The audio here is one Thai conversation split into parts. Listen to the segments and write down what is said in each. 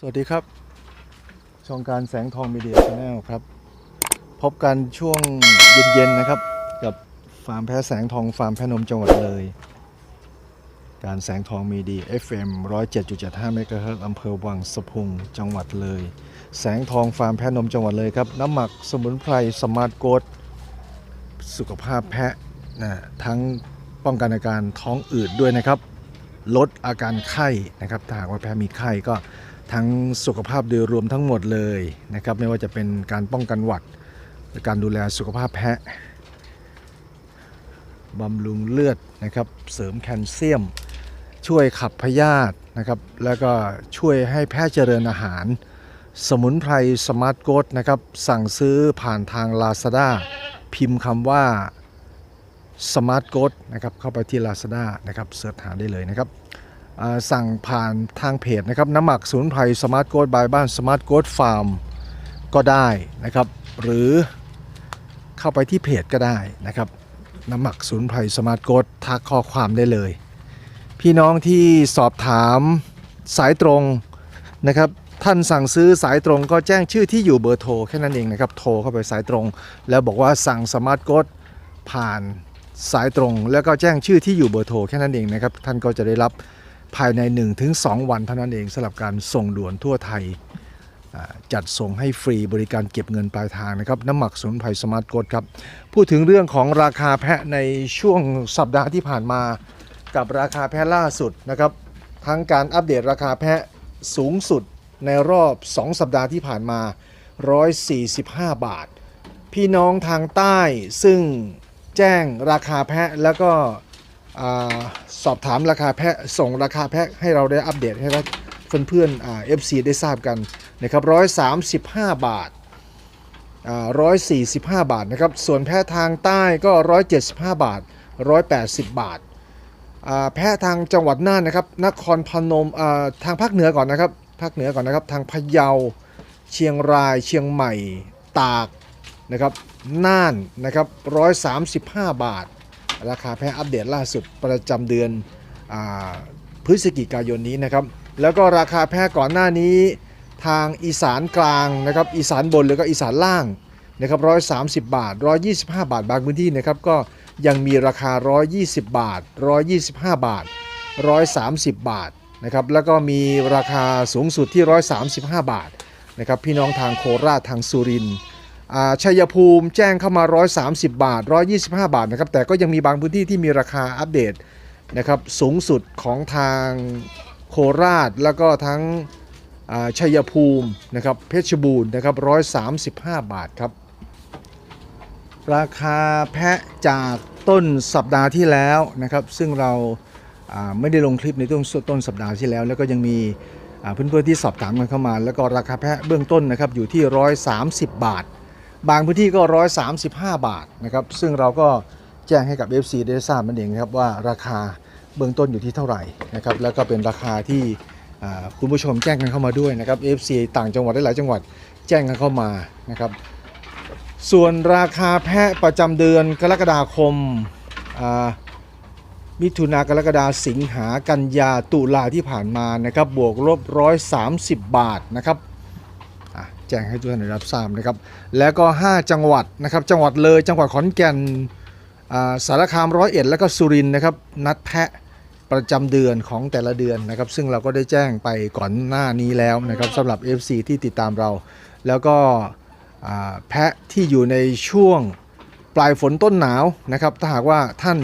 สวัสดีครับ ช่องการแสงทองมีเดียชาแนลครับ พบกันช่วงเย็น ๆ นะครับ กับฟาร์มแพะแสงทองฟาร์มแพะนมจังหวัดเลย การแสงทองมีดี FM 107.75เมกะเฮิรตซ์อำเภอวังสะพุงจังหวัดเลย แสงทองฟาร์มแพะนมจังหวัดเลยครับ น้ำหมักสมุนไพรสมาร์ทโกดสุขภาพแพะนะทั้งป้องกันอาการท้องอืดด้วยนะครับ ลดอาการไข้นะครับถ้าหากว่าแพ้มีไข้ก็ ทั้งสุขภาพโดยรวมทั้งหมดเลยนะครับไม่ว่าจะเป็นการป้องกันหวัดการดูแลสุขภาพแพะบำรุงเลือดนะครับเสริมแคลเซียม ช่วยขับพยาธินะครับแล้วก็ช่วยให้แพะเจริญอาหาร สมุนไพรสมาร์ทโกดนะครับสั่งซื้อผ่านทาง Lazada พิมพ์คำว่าสมาร์ทโกดนะครับเข้าไปที่ Lazada นะครับเสิร์ชหาได้เลยนะครับ สั่งผ่านทางเพจนะครับน้ำหมักศูนย์ไพรสมาร์ทโกดบายบ้านสมาร์ทโกดฟาร์มก็ได้นะครับ หรือเข้าไปที่เพจก็ได้นะครับ น้ำหมักศูนย์ไพรสมาร์ทโกดทักข้อความได้เลย พี่น้องที่สอบถามสายตรงนะครับท่านสั่งซื้อสายตรงก็แจ้งชื่อที่อยู่เบอร์โทรแค่นั้นเองนะครับ โทรเข้าไปสายตรง แล้วบอกว่าสั่งสมาร์ทโกดผ่านสายตรง แล้วก็แจ้งชื่อที่อยู่เบอร์โทรแค่นั้นเองนะครับ ท่านก็จะได้รับ ภายใน 1-2 วันเท่านั้นเองสำหรับการส่งด่วนทั่วไทย จัดส่งให้ฟรีบริการเก็บเงินปลายทางนะครับ น้ำหมักสมุนไพรสมาร์ทโกดครับ พูดถึงเรื่องของราคาแพะในช่วงสัปดาห์ที่ผ่านมา กับราคาแพะล่าสุดนะครับ ทั้งการอัปเดตราคาแพะสูงสุดในรอบ 2 สัปดาห์ที่ผ่านมา 145 บาท พี่น้องทางใต้ซึ่งแจ้งราคาแพะแล้วก็ สอบถามราคาแพะส่งราคาแพะให้เราได้อัปเดตให้เพื่อนๆเอ่า FC ได้ทราบกันนะครับ135บาทอ่า145บาทนะครับส่วนแพะทางใต้ก็175บาท180บาทอ่าแพะทางจังหวัดน่านนะครับนครพนมทางภาคเหนือก่อนนะครับภาคเหนือก่อนนะครับทางพะเยาเชียงรายเชียงใหม่ตากนะครับน่านนะครับ135บาท ราคาแพะอัปเดตล่าสุดประจำเดือนอพฤศจิกายนนี้นะครับ แล้วก็ราคาแพะก่อนหน้านี้ทางอีสานกลางนะครับอีสานบนหรือก็อีสานล่างนะครับ130บาท 125 บาทบางพื้นที่นะครับก็ยังมีราคา 120 บาท 125 บาท 130 บาทนะครับแล้วก็มีราคาสูงสุดที่ 135 บาทนะครับพี่น้องทางโคราชทางสุรินทร์ ชัยภูมิแจ้งเข้ามา 130 บาท 125 บาทนะครับ แต่ก็ยังมีบางพื้นที่ที่มีราคาอัปเดตนะครับสูงสุดของทางโคราช แล้วก็ทั้งชัยภูมินะครับเพชรบูรณ์นะครับ 135 บาทครับ ราคาแพะจากต้นสัปดาห์ที่แล้วนะครับ ซึ่งเราไม่ได้ลงคลิปในต้นต้นสัปดาห์ที่แล้ว แล้วก็ยังมีเพื่อนๆที่สอบถามกันเข้ามา แล้วก็ราคาแพะเบื้องต้นนะครับอยู่ที่ 130 บาท บางพื้นที่ก็ 135 บาทนะครับซึ่งเราก็แจ้งให้กับ FC ได้ทราบนั่นเองนะครับว่าราคาเบื้องต้นอยู่ที่เท่าไหร่นะครับแล้วก็เป็นราคาที่คุณผู้ชมแจ้งกันเข้ามาด้วยนะครับ FC ต่างจังหวัดหลายจังหวัดแจ้งกันเข้ามานะครับส่วนราคาแพะประจำเดือนกรกฎาคมมิถุนากรกฎาสิงหากันยาตุลาที่ผ่านมานะครับบวกลบ130 บาทนะครับ แจ้งให้ทุกท่านได้รับทราบนะครับ แล้วก็ 5 จังหวัดนะครับ จังหวัดเลย จังหวัดขอนแก่นอ่าสารคามร้อยเอ็ดแล้วก็สุรินทร์นะครับ นัดแพะประจำเดือนของแต่ละเดือนนะครับ ซึ่งเราก็ได้แจ้งไปก่อนหน้านี้แล้วนะครับสำหรับ FC ที่ติดตามเรา แล้วก็อ่าแพะที่อยู่ในช่วงปลายฝนต้นหนาวนะครับ ถ้าหากว่าท่าน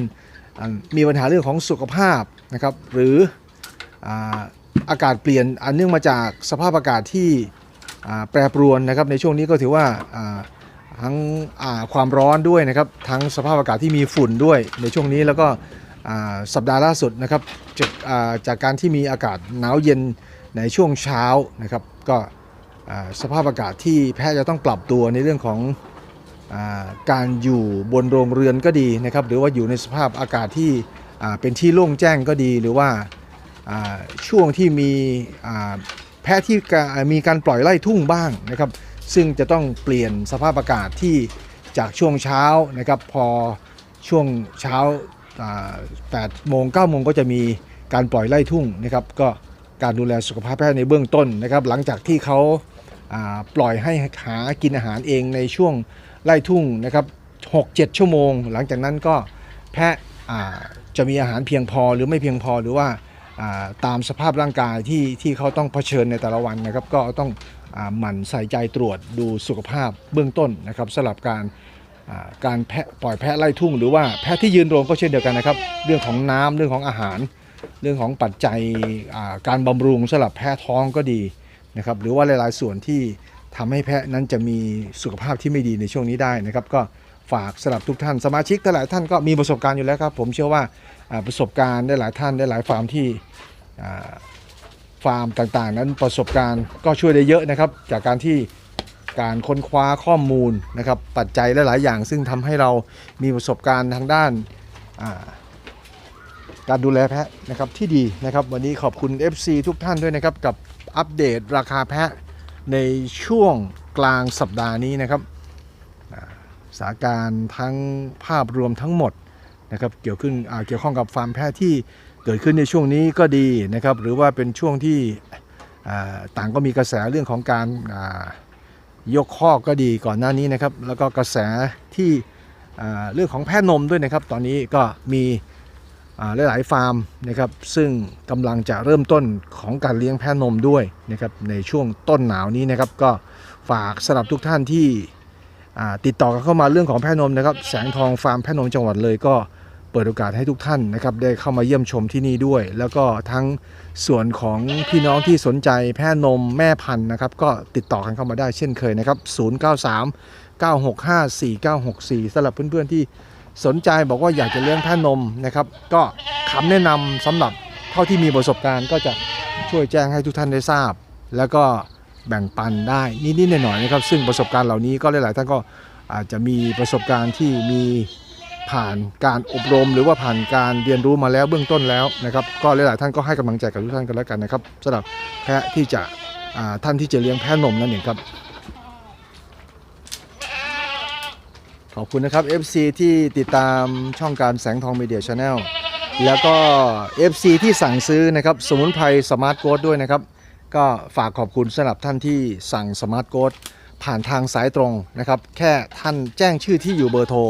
มีปัญหาเรื่องของสุขภาพนะครับ หรืออาอากาศเปลี่ยนอันเนื่องมาจากสภาพอากาศที่ แปรปรวนนะครับในช่วงนี้ก็ถือว่าทั้งความร้อนด้วยนะครับทั้งสภาพอากาศที่มีฝุ่นด้วยในช่วงนี้แล้วก็สัปดาห์ล่าสุดนะครับจากจากการที่มีอากาศหนาวเย็นในช่วงเช้านะครับก็สภาพอากาศที่แพทย์จะต้องปรับตัวในเรื่องของอาการอยู่บนโรงเรือนก็ดีนะครับหรือว่าอยู่ในสภาพอากาศที่เป็นที่โล่งแจ้งก็ดี หรือว่าาช่วงที่มี แพะที่มีการปล่อยไล่ทุ่งบ้างนะครับซึ่งจะต้องเปลี่ยนสภาพอากาศที่จากช่วงเช้านะครับพอช่วงเช้า8โมง9โมงก็จะมีการปล่อยไล่ทุ่งนะครับก็การดูแลสุขภาพแพทย์ในเบื้องต้นนะครับหลังจากที่เขาปล่อยให้หากินอาหารเองในช่วงไล่ทุ่งนะครับ6-7 ชั่วโมง หลังจากนั้นก็แพะจะมีอาหารเพียงพอหรือไม่เพียงพอหรือว่า ตามสภาพร่างกายที่ที่เขาต้องเผชิญในแต่ละวันนะครับ ก็ต้องอหมั่นใส่ใจตรวจดูสุขภาพเบื้องต้นนะครับสำหรับการการแพะปล่อยแพะไล่ทุ่ง หรือว่าแพะที่ยืนโรงก็เช่นเดียวกันนะครับ เรื่องของน้ำเรื่องของอาหาร เรื่องของปัจจัยการบำรุงสำหรับแพะท้องก็ดีนะครับ หรือว่าหลายๆส่วนที่ทำให้แพะนั้นจะมีสุขภาพที่ไม่ดีในช่วงนี้ได้นะครับ ก็ ฝากสำหรับทุกท่านสมาชิกหลายท่านก็มีประสบการณ์อยู่แล้วครับ ผมเชื่อว่าประสบการณ์ได้หลายท่านได้หลายฟาร์มที่ฟาร์มต่างๆ นั้นประสบการณ์ก็ช่วยได้เยอะนะครับ จากการที่การค้นคว้าข้อมูลนะครับปัจจัยหลายๆอย่าง ซึ่งทำให้เรามีประสบการณ์ทางด้านการดูแลแพะนะครับที่ดีนะครับ วันนี้ขอบคุณ FC ทุกท่านด้วยนะครับ กับอัปเดตราคาแพะในช่วงกลางสัปดาห์นี้นะครับ สถานการ์ทั้งภาพรวมทั้งหมดนะครับเกี่ยวขึ้นเกี่ยวข้องกับฟาร์มแพะที่เกิดขึ้นในช่วงนี้ก็ดีนะครับ หรือว่าเป็นช่วงที่ต่างก็มีกระแสเรื่องของการยกข้อก็ดีก่อนหน้านี้นะครับ แล้วก็กระแสที่เรื่องของแพะนมด้วยนะครับ ตอนนี้ก็มีอ่าหลายๆฟาร์มนะครับซึ่งกำลังจะเริ่มต้นของการเลี้ยงแพะนมด้วยนะครับในช่วงต้นหนาวนี้นะครับ ก็ฝากสำหรับทุกท่านที่ ติดต่อกันเข้ามาเรื่องของแพนมนะครับแสงทองฟาร์มแพนมจังหวัดเลยก็เปิดโอกาสให้ทุกท่านนะครับได้เข้ามาเยี่ยมชมที่นี่ด้วย แล้วก็ทั้งส่วนของพี่น้องที่สนใจแพนมแม่พันธุ์นะครับก็ติดต่อกันเข้ามาได้เช่นเคยนะครับ 093 965 4964สำหรับเพื่อนๆที่สนใจบอกว่าอยากจะเลี้ยงแพนมนะครับก็คำแนะนำสำหรับเท่าที่มีประสบการณ์ก็จะช่วยแจ้งให้ทุกท่านได้ทราบ แล้วก็ แบ่งปันได้นิดๆหน่อยๆนะครับ ซึ่งประสบการณ์เหล่านี้ก็หลายๆท่านก็อาจจะมีประสบการณ์ที่มีผ่านการอบรม หรือว่าผ่านการเรียนรู้มาแล้วเบื้องต้นแล้วนะครับ ก็หลายๆท่านก็ให้กำลังใจกับทุกท่านกันแล้วกันนะครับสำหรับแพะที่จะท่านที่จะเลี้ยงแพะนมนั่นเองครับขอบคุณนะครับ FC ที่ติดตามช่องการแสงทองมีเดียชาแนลแล้วก็ FC ที่สั่งซื้อนะครับสมุนไพรสมาร์ทโกดด้วยนะครับ ก็ฝากขอบคุณสำหรับท่านที่สั่งสมาร์ทโกดผ่านทางสายตรงนะครับ แค่ท่านแจ้งชื่อที่อยู่เบอร์โทร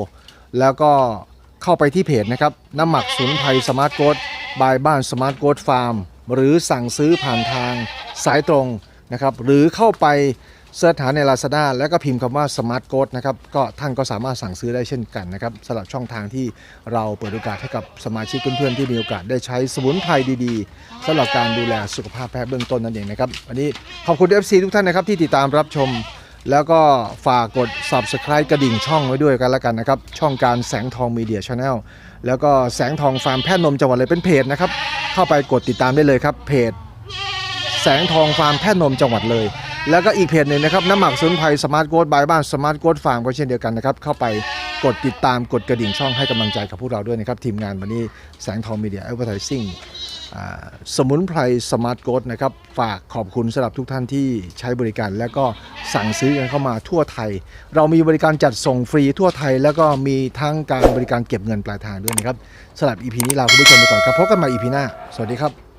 แล้วก็เข้าไปที่เพจนะครับ น้ำหมักสุนไพรสมาร์ทโกดบายบ้านสมาร์ทโกดฟาร์มหรือสั่งซื้อผ่านทางสายตรงนะครับ หรือเข้าไป เสิร์ชหาใน Lazada แล้วก็พิมพ์คำว่า Smart c o d นะครับก็ท่านก็สามารถสั่งซื้อได้เช่นกันนะครับสำหรับช่องทางที่เราเปิดโอกาสให้กับสมาชิกเพื่อนๆที่มีโอกาสได้ใช้สมุนไพรดีๆสำหรับการดูแลสุขภาพแพทย์เบื้องต้นนั่นเองนะครับวันนี้ขอบคุณ FC ทุกท่านนะครับที่ติดตามรับชม แล้วก็ฝากกด subscribe กระดิ่งช่องไว้ด้วยกันแล้วกันนะครับช่องการแสงทองมีเดียชาแนลแล้วก็แสงทองฟาร์มแพทย์นมจังหวัดเลยเป็นเพจนะครับเข้าไปกดติดตามได้เลยครับเพจ แสงทองฟาร์มแพทย์นมจังหวัดเลย แล้วก็อีกเพจหนึ่งนะครับน้ำหมักสมุนไพรสมาร์ทโกดบายบ้านสมาร์ทโกดฟาร์มก็เช่นเดียวกันนะครับเข้าไปกดติดตามกดกระดิ่งช่องให้กำลังใจกับพวกเราด้วยนะครับ ทีมงานวันนี้แสงทองมีเดียแอดเวอร์ทิซิ่งสมุนไพรสมาร์ทโกดนะครับฝากขอบคุณสำหรับทุกท่านที่ใช้บริการ และก็สั่งซื้อกันเข้ามาทั่วไทย เรามีบริการจัดส่งฟรีทั่วไทย แล้วก็มีทั้งการบริการเก็บเงินปลายทางด้วยนะครับสำหรับ EP นี้ลาคุณผู้ชมไปก่อนครับพบกันใหม่ EP หน้า สวัสดีครับ